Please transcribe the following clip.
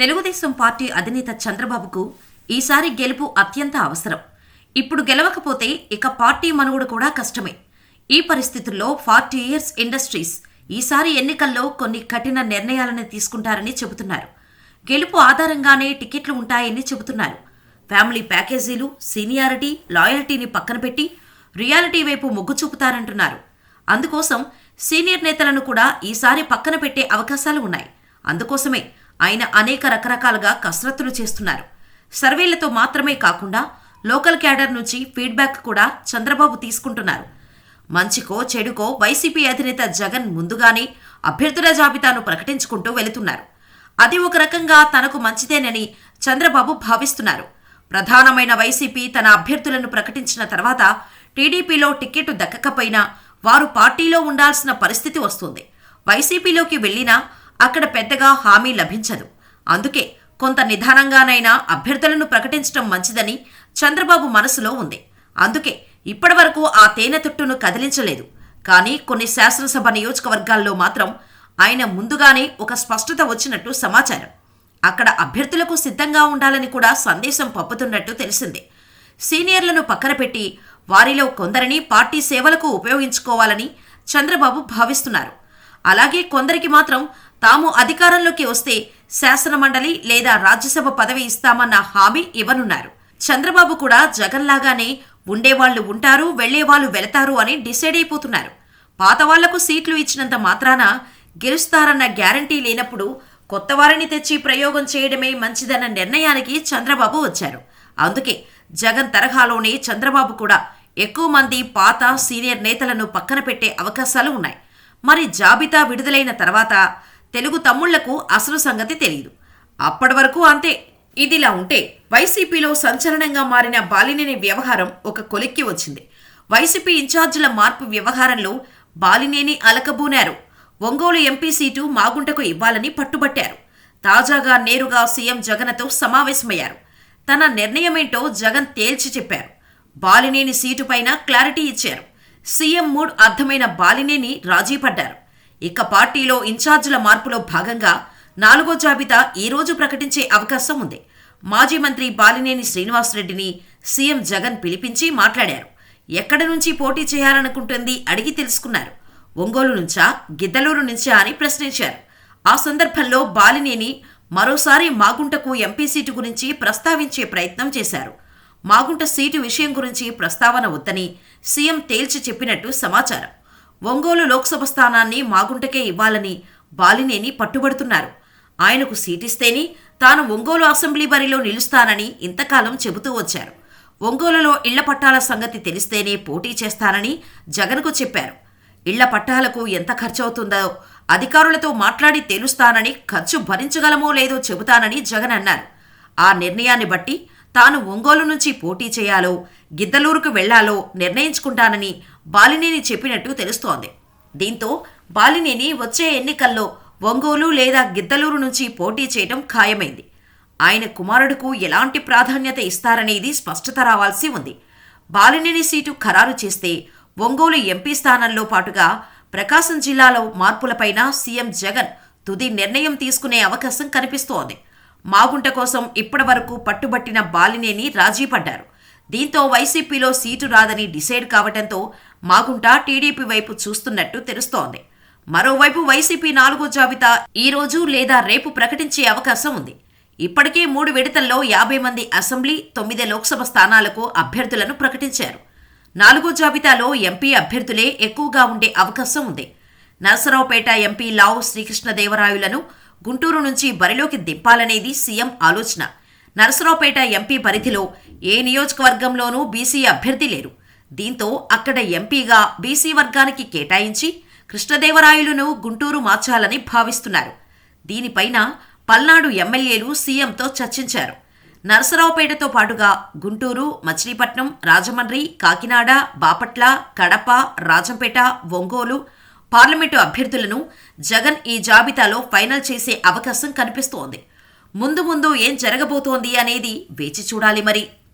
Telugu Desam party అధినేత చంద్రబాబుకు ఈసారి గెలుపు అత్యంత అవసరం. ఇప్పుడు గెలవకపోతే ఇక పార్టీ మనుగడ కూడా కష్టమే. ఈ పరిస్థితుల్లో ఫార్టీ ఇయర్స్ ఇండస్ట్రీస్ ఈసారి ఎన్నికల్లో కొన్ని కఠిన నిర్ణయాలను తీసుకుంటారని చెబుతున్నారు. గెలుపు ఆధారంగానే టికెట్లు ఉంటాయని చెబుతున్నారు. ఫ్యామిలీ ప్యాకేజీలు సీనియారిటీ లాయల్టీని పక్కన పెట్టి రియాలిటీ వైపు మొగ్గు చూపుతారంటున్నారు. అందుకోసం సీనియర్ నేతలను కూడా ఈసారి పక్కన పెట్టే అవకాశాలు ఉన్నాయి. అందుకోసమే ఆయన అనేక రకరకాలుగా కసరత్తులు చేస్తున్నారు. సర్వేలతో మాత్రమే కాకుండా లోకల్ క్యాడర్ నుంచి ఫీడ్బ్యాక్ కూడా చంద్రబాబు తీసుకుంటున్నారు. మంచికో చెడుకో వైసీపీ అధినేత జగన్ ముందుగానే అభ్యర్థుల జాబితాను ప్రకటించుకుంటూ వెళుతున్నారు. అది ఒక రకంగా తనకు మంచిదేనని చంద్రబాబు భావిస్తున్నారు. ప్రధానమైన వైసీపీ తన అభ్యర్థులను ప్రకటించిన తర్వాత టీడీపీలో టికెట్ దక్కకపోయినా వారు పార్టీలో ఉండాల్సిన పరిస్థితి వస్తుంది. వైసీపీలోకి వెళ్ళినా అక్కడ పెద్దగా హామీ లభించదు. అందుకే కొంత నిదానంగానైనా అభ్యర్థులను ప్రకటించడం మంచిదని చంద్రబాబు మనసులో ఉంది. అందుకే ఇప్పటివరకు ఆ తేనె తుట్టును కదిలించలేదు. కానీ కొన్ని శాసనసభ నియోజకవర్గాల్లో మాత్రం ఆయన ముందుగానే ఒక స్పష్టత వచ్చినట్టు సమాచారం. అక్కడ అభ్యర్థులకు సిద్ధంగా ఉండాలని కూడా సందేశం పంపుతున్నట్టు తెలిసింది. సీనియర్లను పక్కన పెట్టి వారిలో కొందరిని పార్టీ సేవలకు ఉపయోగించుకోవాలని చంద్రబాబు భావిస్తున్నారు. అలాగే కొందరికి మాత్రం తాము అధికారంలోకి వస్తే శాసనమండలి లేదా రాజ్యసభ పదవి ఇస్తామన్న హామీ ఇవ్వనున్నారు. చంద్రబాబు కూడా జగన్లాగానే ఉండేవాళ్ళు ఉంటారు వెళ్ళేవాళ్ళు వెళతారు అని డిసైడ్ అయిపోతున్నారు. పాత వాళ్ళకు సీట్లు ఇచ్చినంత మాత్రాన గెలుస్తారన్న గ్యారంటీ లేనప్పుడు కొత్త వారిని తెచ్చి ప్రయోగం చేయడమే మంచిదన్న నిర్ణయానికి చంద్రబాబు వచ్చారు. అందుకే జగన్ తరహాలోనే చంద్రబాబు కూడా ఎక్కువ మంది పాత సీనియర్ నేతలను పక్కన పెట్టే అవకాశాలు ఉన్నాయి. మరి జాబితా విడుదలైన తర్వాత తెలుగు తమ్ముళ్ళకు అసలు సంగతి తెలియదు అప్పటి వరకు అంతే. ఇదిలా ఉంటే వైసీపీలో సంచలనంగా మారిన బాలినేని వ్యవహారం ఒక కొలిక్కి వచ్చింది. వైసీపీ ఇన్ఛార్జీల మార్పు వ్యవహారంలో బాలినేని అలకబూనారు. ఒంగోలు ఎంపీ సీటు మాగుంటకు ఇవ్వాలని పట్టుబట్టారు. తాజాగా నేరుగా సీఎం జగన్తో సమావేశమయ్యారు. తన నిర్ణయమేంటో జగన్ తేల్చి చెప్పారు. బాలినేని సీటుపైన క్లారిటీ ఇచ్చారు. సీఎం మూడ్ అర్థమైన బాలినేని రాజీ పడ్డారు. ఇక పార్టీలో ఇన్ఛార్జీల మార్పులో భాగంగా నాలుగో జాబితా ఈరోజు ప్రకటించే అవకాశం ఉంది. మాజీ మంత్రి బాలినేని శ్రీనివాసరెడ్డిని సీఎం జగన్ పిలిపించి మాట్లాడారు. ఎక్కడి నుంచి పోటీ చేయాలనుకుంటుంది అడిగి తెలుసుకున్నారు. ఒంగోలు నుంచా గిద్దలూరు నుంచా అని ప్రశ్నించారు. ఆ సందర్భంలో బాలినేని మరోసారి మాగుంటకు ఎంపీ సీటు గురించి ప్రస్తావించే ప్రయత్నం చేశారు. మాగుంట సీటు విషయం గురించి ప్రస్తావన వద్దని సీఎం తేల్చి చెప్పినట్టు సమాచారం. ఒంగోలు లోక్సభ స్థానాన్ని మాగుంటకే ఇవ్వాలని బాలినేని పట్టుబడుతున్నారు. ఆయనకు సీటిస్తేనే తాను ఒంగోలు అసెంబ్లీ బరిలో నిలుస్తానని ఇంతకాలం చెబుతూ వచ్చారు. ఒంగోలులో ఇళ్ళ పట్టాల సంగతి తెలిస్తేనే పోటీ చేస్తానని జగన్కు చెప్పారు. ఇళ్ళ పట్టాలకు ఎంత ఖర్చవుతుందో అధికారులతో మాట్లాడి తేలుస్తానని ఖర్చు భరించగలమో లేదో చెబుతానని జగన్ అన్నారు. ఆ నిర్ణయాన్ని బట్టి తాను ఒంగోలు నుంచి పోటీ చేయాలో గిద్దలూరుకు వెళ్ళాలో నిర్ణయించుకుంటానని బాలినేని చెప్పినట్టు తెలుస్తోంది. దీంతో బాలినేని వచ్చే ఎన్నికల్లో ఒంగోలు లేదా గిద్దలూరు నుంచి పోటీ చేయడం ఖాయమైంది. ఆయన కుమారుడుకు ఎలాంటి ప్రాధాన్యత ఇస్తారనేది స్పష్టత రావాల్సి ఉంది. బాలినేని సీటు ఖరారు చేస్తే ఒంగోలు ఎంపీ స్థానంలో పాటుగా ప్రకాశం జిల్లాలో మార్పులపైన సీఎం జగన్ తుది నిర్ణయం తీసుకునే అవకాశం కనిపిస్తోంది. మాగుంట కోసం ఇప్పటివరకు పట్టుబట్టిన బాలినేని రాజీ పడ్డారు. దీంతో వైసీపీలో సీటు రాదని డిసైడ్ కావడంతో మాగుంట టీడీపీ వైపు చూస్తున్నట్టు తెలుస్తోంది. మరోవైపు వైసీపీ నాలుగో జాబితా ఈ రోజు లేదా రేపు ప్రకటించే అవకాశం ఉంది. ఇప్పటికే మూడు విడతల్లో యాభై మంది అసెంబ్లీ తొమ్మిది లోక్సభ స్థానాలకు అభ్యర్థులను ప్రకటించారు. నాలుగో జాబితాలో ఎంపీ అభ్యర్థులే ఎక్కువగా ఉండే అవకాశం ఉంది. నరసరావుపేట ఎంపీ లావు శ్రీకృష్ణదేవరాయలను గుంటూరు నుంచి బరిలోకి దింపాలనేది సీఎం ఆలోచన. నరసరావుపేట ఎంపీ పరిధిలో ఏ నియోజకవర్గంలోనూ బీసీ అభ్యర్థి లేరు. దీంతో అక్కడ ఎంపీగా బీసీ వర్గానికి కేటాయించి కృష్ణదేవరాయులను గుంటూరు మార్చాలని భావిస్తున్నారు. దీనిపైన పల్నాడు ఎమ్మెల్యేలు సీఎంతో చర్చించారు. నరసరావుపేటతో పాటుగా గుంటూరు మచిలీపట్నం రాజమండ్రి కాకినాడ బాపట్ల కడప రాజంపేట ఒంగోలు పార్లమెంటు అభ్యర్థులను జగన్ ఈ జాబితాలో ఫైనల్ చేసే అవకాశం కనిపిస్తోంది. ముందు ముందు ఏం జరగబోతోంది అనేది వేచి చూడాలి మరి.